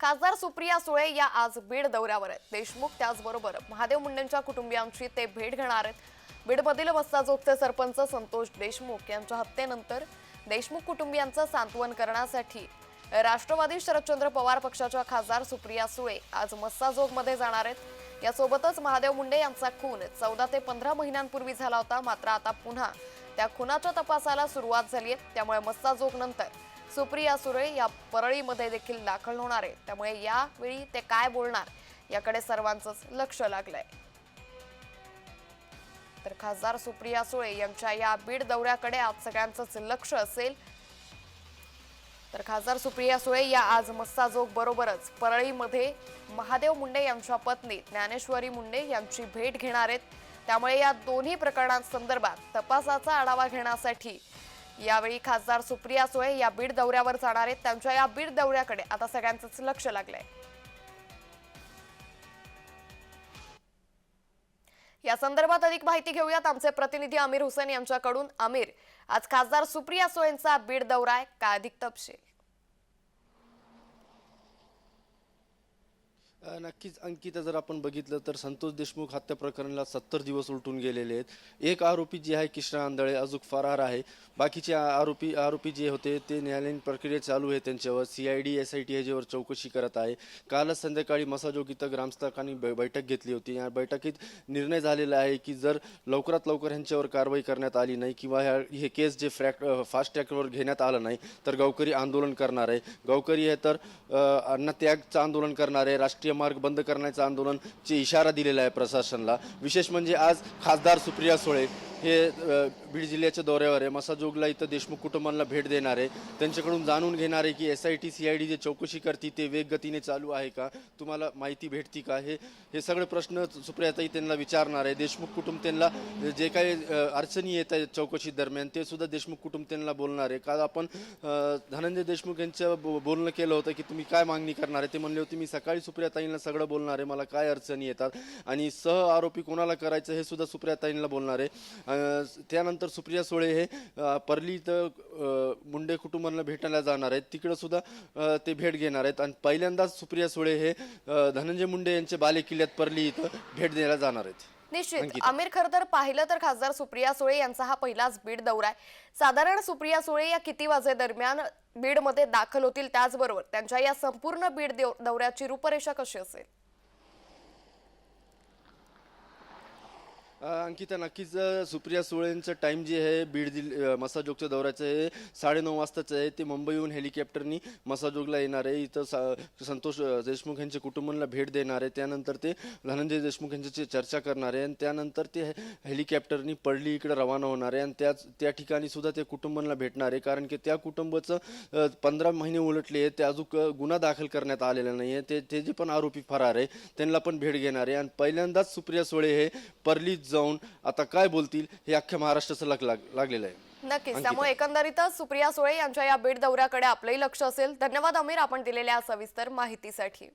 खासदार सुप्रिया सुळे या आज बीड दौऱ्यावर आहेत. देशमुख त्याचबरोबर महादेव मुंडेंच्या कुटुंबियांची ते भेट घेणार आहेत. बीडमधील वस्ताजोगचे सरपंच संतोष देशमुख यांच्या हत्येनंतर देशमुख कुटुंबियांचं सांत्वन करण्यासाठी राष्ट्रवादी शरदचंद्र पवार पक्षाच्या खासदार सुप्रिया सुळे आज मस्साजोगमध्ये जाणार आहेत. यासोबतच महादेव मुंडे यांचा खून चौदा ते पंधरा महिन्यांपूर्वी झाला होता. मात्र आता पुन्हा त्या खुनाच्या तपासाला सुरुवात झाली आहे. त्यामुळे मस्साजोग नंतर सुप्रिया सुळे या परळीमध्ये देखील दाखल होणार आहे. त्यामुळे यावेळी ते काय बोलणार याकडे सर्वांचंच लक्ष लागलंय. तर खासदार सुप्रिया सुळे यांच्या या बीड दौऱ्याकडे आज सगळ्यांचंच लक्ष असेल. तर खासदार सुप्रिया सुळे या आज मस्ताजोग बरोबरच परळीमध्ये महादेव मुंडे यांच्या पत्नी ज्ञानेश्वरी मुंडे यांची भेट घेणार आहेत. त्यामुळे या दोन्ही प्रकरणांसंदर्भात तपासाचा आढावा घेण्यासाठी यावेळी खासदार सुप्रिया सुळे या बीड दौऱ्यावर जाणार आहेत. त्यांच्या या बीड दौऱ्याकडे आता सगळ्यांचंच लक्ष लागलंय. या संदर्भात अधिक माहिती घेऊयात. आमचे प्रतिनिधी आमिर हुसेन यांच्याकडून. आमिर आज खासदार सुप्रिया सुळेंचा बीड दौरा आहे. का अधिक तपशील? नक्कीच अंकिता जर आपण बघितलं तर संतोष देशमुख हत्या प्रकरणाला सत्तर दिवस उलटून गेलेले आहेत. एक आरोपी जे आहे कृष्णा आंधळे अजून फरार आहे. बाकीचे आरोपी आरोपी जे होते ते न्यायालयीन प्रक्रिया चालू आहे त्यांच्यावर. C I D S I T ह्याच्यावर चौकशी करत आहे. कालच संध्याकाळी मसाजोग इथं ग्रामस्थांनी बै- बैठक घेतली होती. या बैठकीत निर्णय झालेला आहे की जर लवकरात लवकर ह्यांच्यावर कारवाई करण्यात आली नाही किंवा ह्या हे केस जे फ्रॅक फास्ट ट्रॅकवर घेण्यात आलं नाही तर गावकरी आंदोलन करणार आहे. गावकरी हे तर अन्न अन्नत्यागचं आंदोलन करणार आहे. राष्ट्रीय मार्ग बंद करण्याचं आंदोलनचे इशारा दिलेला आहे प्रशासनाला. विशेष म्हणजे आज खासदार सुप्रिया सुळे हे बीड जिल्ह्याच्या दौऱ्यावर आहे. मसाजोगला इथं देशमुख कुटुंबांना भेट देणार आहे. त्यांच्याकडून जाणून घेणार आहे की S I T C I D जे चौकशी करते ते वेगगतीने चालू आहे का? तुम्हाला माहिती भेटती का? हे हे सगळे प्रश्न सुप्रियाताई त्यांना विचारणार आहे. देशमुख कुटुंब त्यांना जे काही अडचणी येत आहेत चौकशी दरम्यान ते सुद्धा देशमुख कुटुंब त्यांना बोलणार आहे. काल आपण धनंजय देशमुख यांच्या बो- बोलणं केलं होतं की तुम्ही काय मागणी करणार आहे? ते म्हणले होते मी सकाळी सुप्रियाताईंना सगळं बोलणार आहे. मला काय अडचणी येतात आणि सह आरोपी कोणाला करायचं हे सुद्धा सुप्रियाताईंना बोलणार आहे. त्यानंतर सुप्रिया सुळे हे परली इथं मुंडे कुटुंबांना भेटायला जाणार आहेत. तिकडं सुद्धा ते भेट घेणार आहेत. आणि पहिल्यांदाच सुप्रिया सुळे हे धनंजय मुंडे यांच्या बाले किल्ल्यात परली इथं भेट द्यायला जाणार आहेत. निश्चित. आमिर खरं तर पाहिलं तर खासदार सुप्रिया सुळे यांचा हा पहिलाच बीड दौरा आहे. साधारण सुप्रिया सुळे या किती वाजे दरम्यान बीडमध्ये दाखल होतील त्याचबरोबर त्यांच्या या संपूर्ण बीड दौऱ्याची रूपरेषा कशी असेल? अंकिता नक्कीच सुप्रिया सुळेंचं टाईम जे आहे बीड जिल्ह मसाजोगच्या दौऱ्याचं आहे. साडेनऊ वाजताचं आहे. ते मुंबईहून हेलिकॉप्टरनी मसाजोगला येणार आहे. इथं सा संतोष देशमुख यांच्या कुटुंबांना भेट देणार आहे. त्यानंतर ते धनंजय देशमुख यांच्याशी चर्चा करणार आहे. आणि त्यानंतर ते हेलिकॉप्टरनी पडली इकडे रवाना होणार आहे. आणि त्याच त्या ठिकाणी सुद्धा ते कुटुंबांना भेटणार आहे. कारण की त्या कुटुंबाचं पंधरा महिने उलटले आहे ते अजून गुन्हा दाखल करण्यात आलेला नाही आहे. ते ते जे पण आरोपी फरार आहे त्यांना पण भेट घेणार आहे. आणि पहिल्यांदाच सुप्रिया सुळे हे परली जाऊन आता काय बोलतील हे अख्ख्या महाराष्ट्राचं लग लाग लागलेलं आहे. नक्कीच. त्यामुळे एकंदरीतच सुप्रिया सुळे यांच्या या बीड दौऱ्याकडे आपलंही लक्ष असेल. धन्यवाद आमिर आपण दिलेल्या सविस्तर माहितीसाठी.